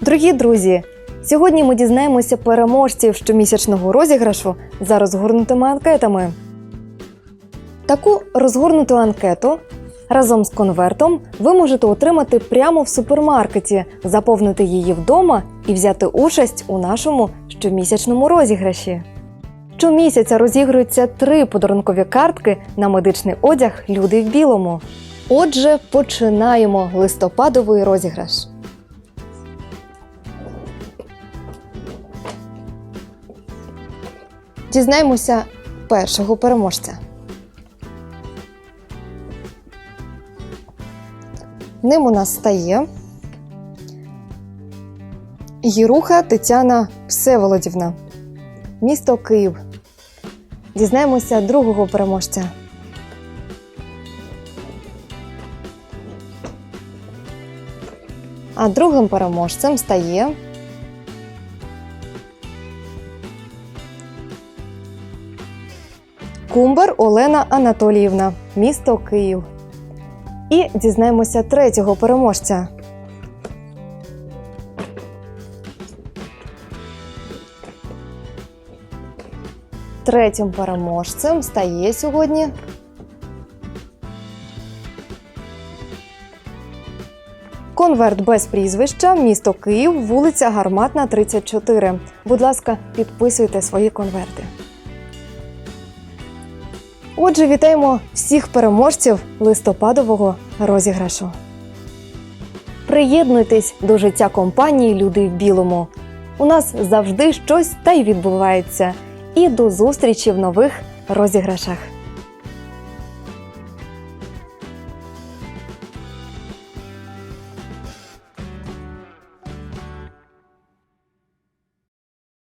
Дорогі друзі, сьогодні ми дізнаємося переможців щомісячного розіграшу за розгорнутими анкетами. Таку розгорнуту анкету разом з конвертом ви можете отримати прямо в супермаркеті, заповнити її вдома і взяти участь у нашому щомісячному розіграші. Щомісяця розігруються три подарункові картки на медичний одяг Люди в білому. Отже, починаємо листопадовий розіграш. Дізнаємося першого переможця. Ним у нас стає Єруха Тетяна Всеволодівна, місто Київ. Дізнаємося другого переможця. А другим переможцем стає Кумбер Олена Анатоліївна, місто Київ. І дізнаємося третього переможця. Третім переможцем стає сьогодні Конверт без прізвища, місто Київ, вулиця Гарматна, 34. Будь ласка, підписуйте свої конверти. Отже, вітаємо всіх переможців листопадового розіграшу. Приєднуйтесь до життя компанії Люди в білому. У нас завжди щось та й відбувається. І до зустрічі в нових розіграшах.